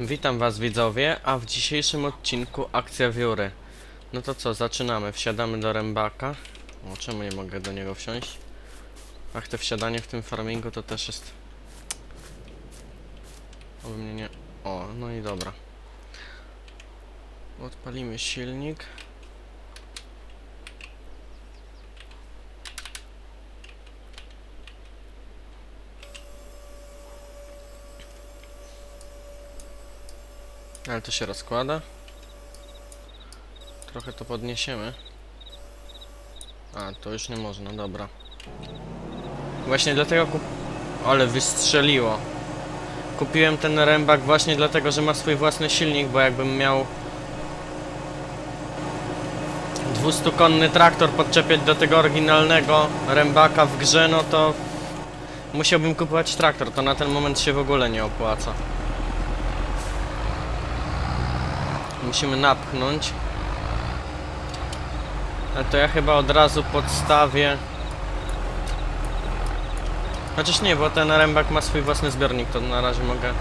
Witam was widzowie, a w dzisiejszym odcinku akcja wióry. No to co, zaczynamy. Wsiadamy do rębaka. O, czemu nie mogę do niego wsiąść? Ach, to wsiadanie w tym farmingu to też jest... Mnie nie... O, no i dobra. Odpalimy silnik. Ale to się rozkłada. Trochę to podniesiemy. A, to już nie można, dobra. Właśnie dlatego kup... Ale wystrzeliło. Kupiłem ten rębak właśnie dlatego, że ma swój własny silnik, bo jakbym miał 200-konny traktor podczepiać do tego oryginalnego rębaka w grze, no to musiałbym kupować traktor, to na ten moment się w ogóle nie opłaca. Musimy napchnąć. Ale to ja chyba od razu podstawię. Chociaż nie, bo ten rębak ma swój własny zbiornik, to na razie mogę.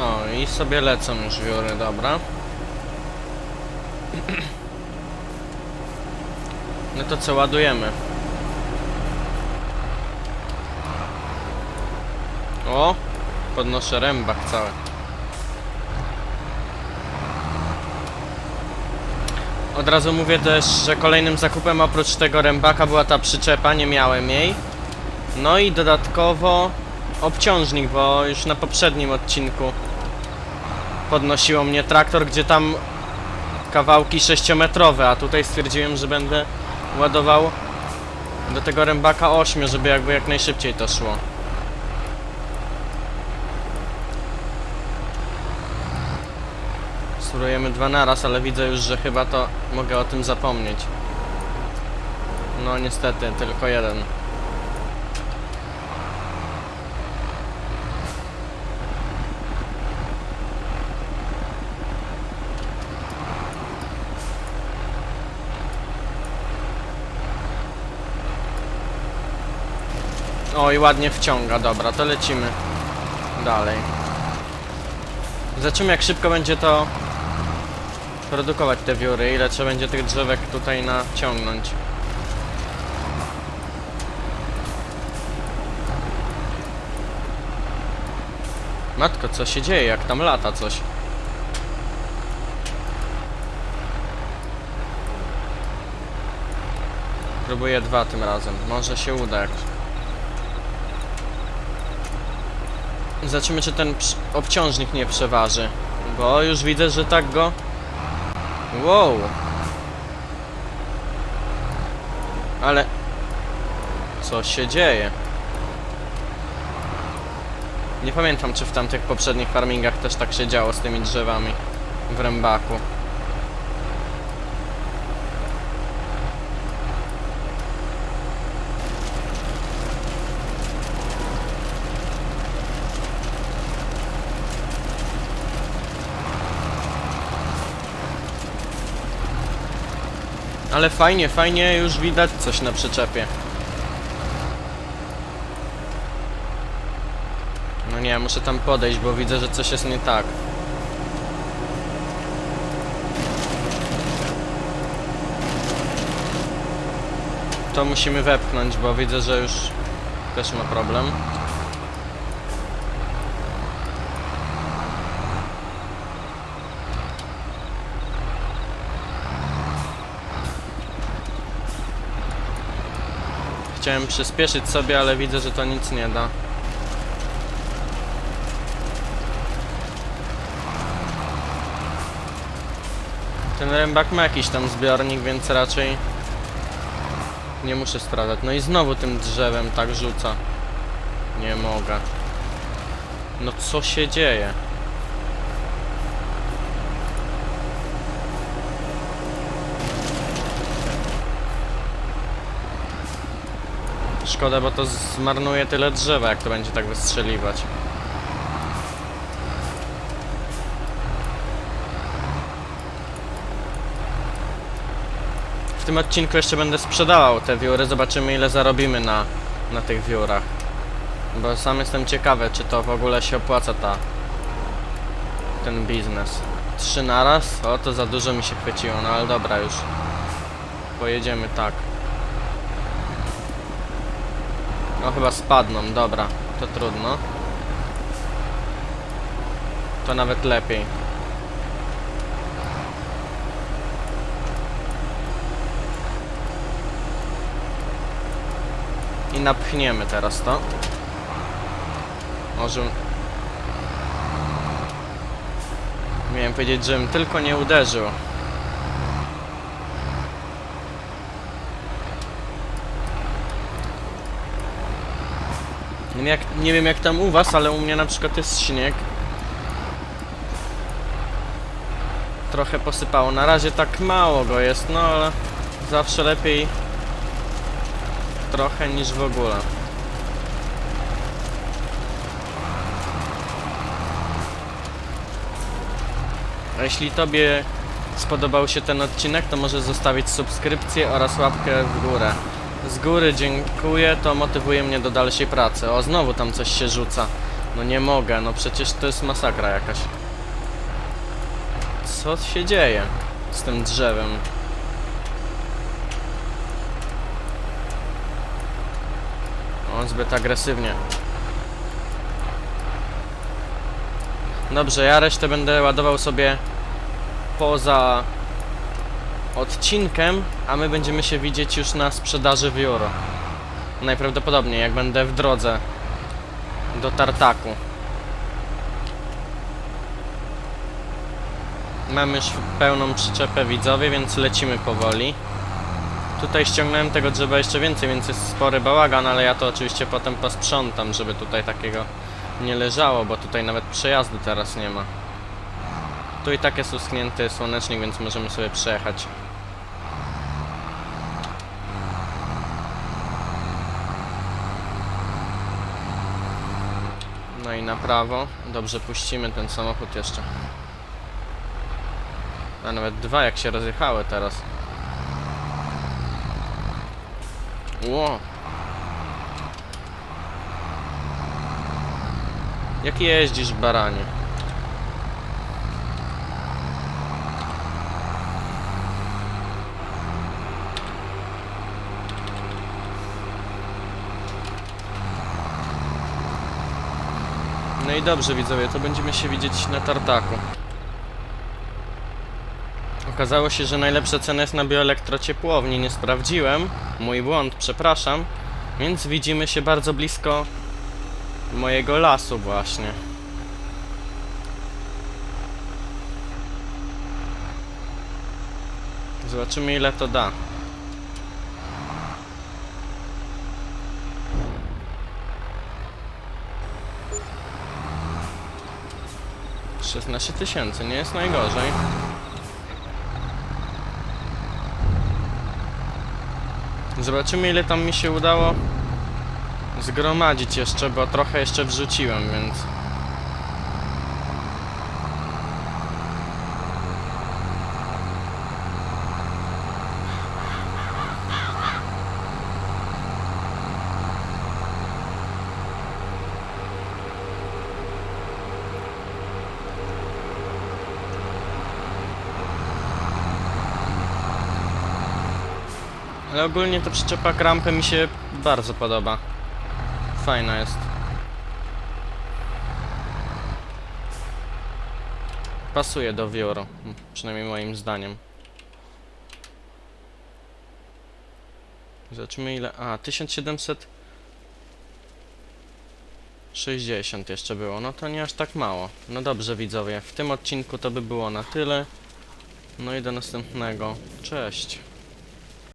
O, i sobie lecą już wióry, dobra. No to co, ładujemy. O, podnoszę rębak cały. Od razu mówię też, że kolejnym zakupem oprócz tego rębaka była ta przyczepa, nie miałem jej. No i dodatkowo obciążnik, bo już na poprzednim odcinku podnosiło mnie traktor, gdzie tam kawałki 6-metrowe, a tutaj stwierdziłem, że będę ładował do tego rębaka 8, żeby jakby jak najszybciej to szło. Surujemy dwa naraz, ale widzę już, że chyba to mogę o tym zapomnieć. No niestety, tylko jeden. O i ładnie wciąga, dobra, to lecimy dalej. Zobaczymy jak szybko będzie to produkować te wióry, ile trzeba będzie tych drzewek tutaj naciągnąć. Matko, co się dzieje, jak tam lata coś? Próbuję dwa tym razem, może się uda jak Zobaczymy, czy ten obciążnik nie przeważy. Bo już widzę, że tak go... Wow! Ale... Co się dzieje? Nie pamiętam, czy w tamtych poprzednich farmingach też tak się działo z tymi drzewami w rębaku. Ale fajnie, fajnie, już widać coś na przyczepie. No nie, muszę tam podejść, bo widzę, że coś jest nie tak. To musimy wepchnąć, bo widzę, że już też ma problem. Chciałem przyspieszyć sobie, ale widzę, że to nic nie da. Ten rębak ma jakiś tam zbiornik, więc raczej nie muszę sprawdzać. No i znowu tym drzewem tak rzuca. Nie mogę. No co się dzieje? Szkoda, bo to zmarnuje tyle drzewa, jak to będzie tak wystrzeliwać. W tym odcinku jeszcze będę sprzedawał te wióry, zobaczymy ile zarobimy na, na tych wiórach. Bo sam jestem ciekawy, czy to w ogóle się opłaca ta ten biznes. Trzy naraz? O, to za dużo mi się chwyciło, no ale dobra już. Pojedziemy tak. No chyba spadną, dobra, to trudno. To nawet lepiej. I napchniemy teraz to. Może... Miałem powiedzieć, żebym tylko nie uderzył. Nie wiem, jak, nie wiem jak tam u was, ale u mnie na przykład jest śnieg. Trochę posypało. Na razie tak mało go jest, no ale zawsze lepiej trochę niż w ogóle. A jeśli Tobie spodobał się ten odcinek, to możesz zostawić subskrypcję oraz łapkę w górę. Z góry dziękuję, to motywuje mnie do dalszej pracy. O, znowu tam coś się rzuca. No nie mogę, no przecież to jest masakra jakaś. Co się dzieje z tym drzewem? O, zbyt agresywnie. Dobrze, ja resztę będę ładował sobie poza odcinkiem, a my będziemy się widzieć już na sprzedaży w Euro. Najprawdopodobniej, jak będę w drodze do Tartaku. Mam już pełną przyczepę widzowie, więc lecimy powoli. Tutaj ściągnąłem tego drzewa jeszcze więcej, więc jest spory bałagan, ale ja to oczywiście potem posprzątam, żeby tutaj takiego nie leżało, bo tutaj nawet przejazdu teraz nie ma. Tu i tak jest uschnięty słonecznik, więc możemy sobie przejechać. No i na prawo. Dobrze, puścimy ten samochód jeszcze. A nawet dwa, jak się rozjechały teraz. Ło! Jak jeździsz, baranie? I dobrze widzowie, to będziemy się widzieć na tartaku. Okazało się, że najlepsza cena jest na bioelektrociepłowni. Nie sprawdziłem. Mój błąd, przepraszam. Więc widzimy się bardzo blisko mojego lasu właśnie. Zobaczymy ile to da. Szesnaście tysięcy, nie jest najgorzej. Zobaczymy ile tam mi się udało zgromadzić jeszcze, bo trochę jeszcze wrzuciłem, więc... Ale ogólnie ta przyczepa krampę mi się bardzo podoba. Fajna jest. Pasuje do m, przynajmniej moim zdaniem. Zobaczymy ile... A, 1760 jeszcze było, no to nie aż tak mało. No dobrze widzowie, w tym odcinku to by było na tyle. No i do następnego. Cześć.